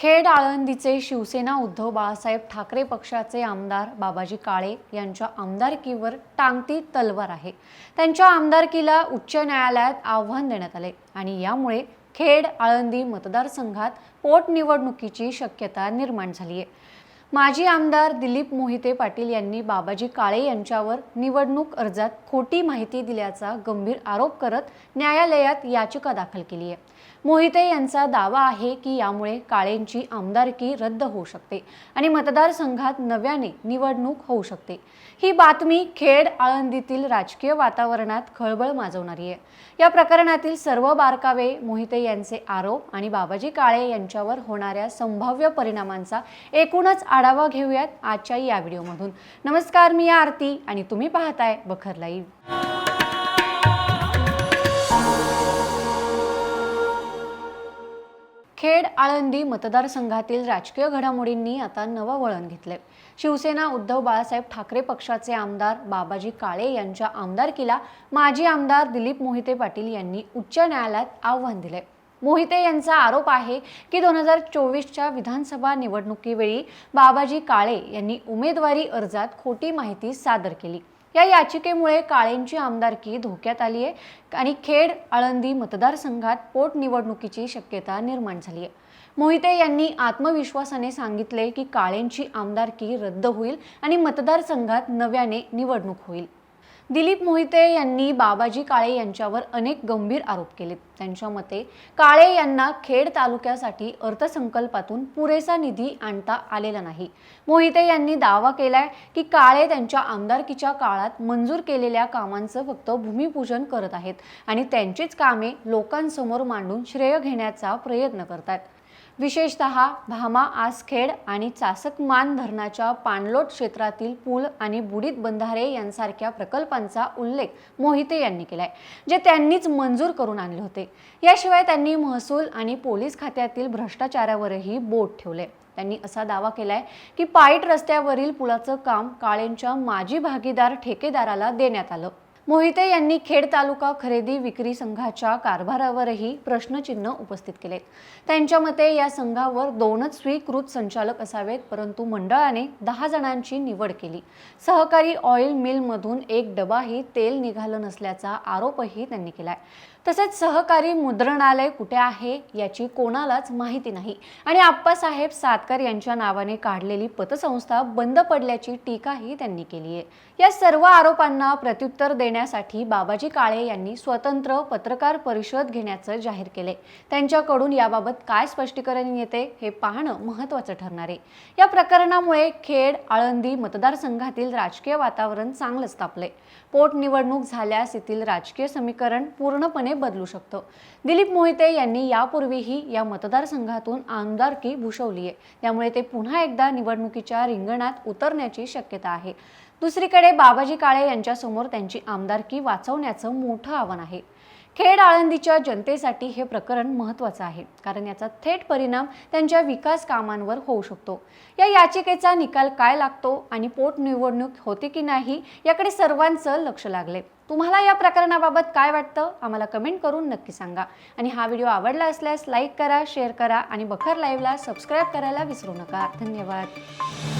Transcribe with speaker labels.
Speaker 1: खेड आळंदीचे शिवसेना उद्धव बाळासाहेब ठाकरे पक्षाचे आमदार बाबाजी काळे यांच्या आमदारकीवर टांगती तलवार आहे. त्यांच्या आमदारकीला उच्च न्यायालयात आव्हान देण्यात आले आणि यामुळे खेड आळंदी मतदारसंघात पोटनिवडणुकीची शक्यता निर्माण झाली आहे माजी आमदार दिलीप मोहिते पाटील यांनी बाबाजी काळे यांच्यावर निवडणूक अर्जात खोटी माहिती दिल्याचा गंभीर आरोप करत न्यायालयात याचिका दाखल केली आहे. मोहिते यांचा दावा आहे की यामुळे काळेंची आमदारकी रद्द होऊ शकते आणि मतदारसंघात नव्याने निवडणूक होऊ शकते. ही बातमी खेड आळंदीतील राजकीय वातावरणात खळबळ माजवणारी आहे. या प्रकरणातील सर्व बारकावे मोहिते यांचे आरोप आणि बाबाजी काळे यांच्यावर होणाऱ्या संभाव्य परिणामांचा एकूणच आढावा घेऊयात आजच्या या व्हिडिओमधून. नमस्कार मी आरती आणि तुम्ही पाहताय बखर लाईव्ह. खेड आळंदी मतदारसंघातील राजकीय घडामोडींनी आता नवं वळण घेतलंय. शिवसेना उद्धव बाळासाहेब ठाकरे पक्षाचे आमदार बाबाजी काळे यांच्या आमदारकीला माजी आमदार दिलीप मोहिते पाटील यांनी उच्च न्यायालयात आव्हान दिले मोहिते यांचा आरोप आहे की दोन हजार चोवीसच्या विधानसभा निवडणुकीवेळी बाबाजी काळे यांनी उमेदवारी अर्जात खोटी माहिती सादर केली. या याचिकेमुळे काळेंची आमदारकी धोक्यात आली आहे आणि खेड आळंदी मतदारसंघात पोटनिवडणुकीची शक्यता निर्माण झाली आहे. मोहिते यांनी आत्मविश्वासाने सांगितले की काळेंची आमदारकी रद्द होईल आणि मतदारसंघात नव्याने निवडणूक होईल. दिलीप मोहिते यांनी बाबाजी काळे यांच्यावर अनेक गंभीर आरोप केलेत त्यांच्या मते काळे यांना खेड तालुक्यासाठी अर्थसंकल्पातून पुरेसा निधी आणता आलेला नाही. मोहिते यांनी दावा केलाय की काळे त्यांच्या आमदारकीच्या काळात मंजूर केलेल्या कामांचं फक्त भूमिपूजन करत आहेत आणि त्यांचीच कामे लोकांसमोर मांडून श्रेय घेण्याचा प्रयत्न करतात विशेषतः भामा आसखेड आणि चासकमान धरणाच्या पाणलोट क्षेत्रातील पूल आणि बुडीत बंधारे यांसारख्या प्रकल्पांचा उल्लेख मोहिते यांनी केलाय जे त्यांनीच मंजूर करून आणले होते. याशिवाय त्यांनी महसूल आणि पोलीस खात्यातील भ्रष्टाचारावरही बोट ठेवले. त्यांनी असा दावा केलाय की पाईट रस्त्यावरील पुलाचं काम काळेंच्या माजी भागीदार ठेकेदाराला देण्यात आलं. मोहिते यांनी खेड तालुका खरेदी विक्री संघाच्या कारभारावरही प्रश्नचिन्ह उपस्थित केलेत. त्यांच्या मते या संघावर दोनच स्वीकृत संचालक असावेत परंतु मंडळाने दहा जणांची निवड केली. सहकारी ऑइल मिलमधून एक डबाही तेल निघालं नसल्याचा आरोपही त्यांनी केलाय. तसेच सहकारी मुद्रणालय कुठे आहे याची कोणालाच माहिती नाही. आणि आप्पासाहेब सातकर यांच्या नावाने काढलेली पतसंस्था बंद पडल्याची टीकाही त्यांनी केली आहे या सर्व आरोपांना प्रत्युत्तर देण्या देण्यासाठी बाबाजी काळे यांनी स्वतंत्र पत्रकार परिषद घेण्याचं जाहीर केले त्यांच्याकडून याबाबत काय स्पष्टीकरण येते हे पाहणं महत्त्वाचं ठरणार आहे. या प्रकरणामुळे खेड आळंदी मतदारसंघातील राजकीय वातावरण चांगलंच तापले पोटनिवडणूक झाल्यास येथील राजकीय समीकरण पूर्णपणे बदलू शकतं. दिलीप मोहिते यांनी यापूर्वीही या मतदारसंघातून आमदारकी भूषवली आहे त्यामुळे ते पुन्हा एकदा निवडणुकीच्या रिंगणात उतरण्याची शक्यता आहे. दुसरीकडे बाबाजी काळे यांच्यासमोर त्यांची आम आमदारकी वाचवण्याचं मोठं आव्हान आहे. खेड आळंदीच्या जनतेसाठी हे प्रकरण महत्त्वाचं आहे कारण याचा थेट परिणाम त्यांच्या विकास कामांवर होऊ शकतो. या याचिकेचा निकाल काय लागतो आणि पोटनिवडणूक होते की नाही याकडे सर्वांचं लक्ष लागले. तुम्हाला या प्रकरणाबाबत काय वाटतं आम्हाला कमेंट करून नक्की सांगा. आणि हा व्हिडिओ आवडला असल्यास लाईक करा शेअर करा आणि बखर लाईव्हला सबस्क्राईब करायला विसरू नका. धन्यवाद.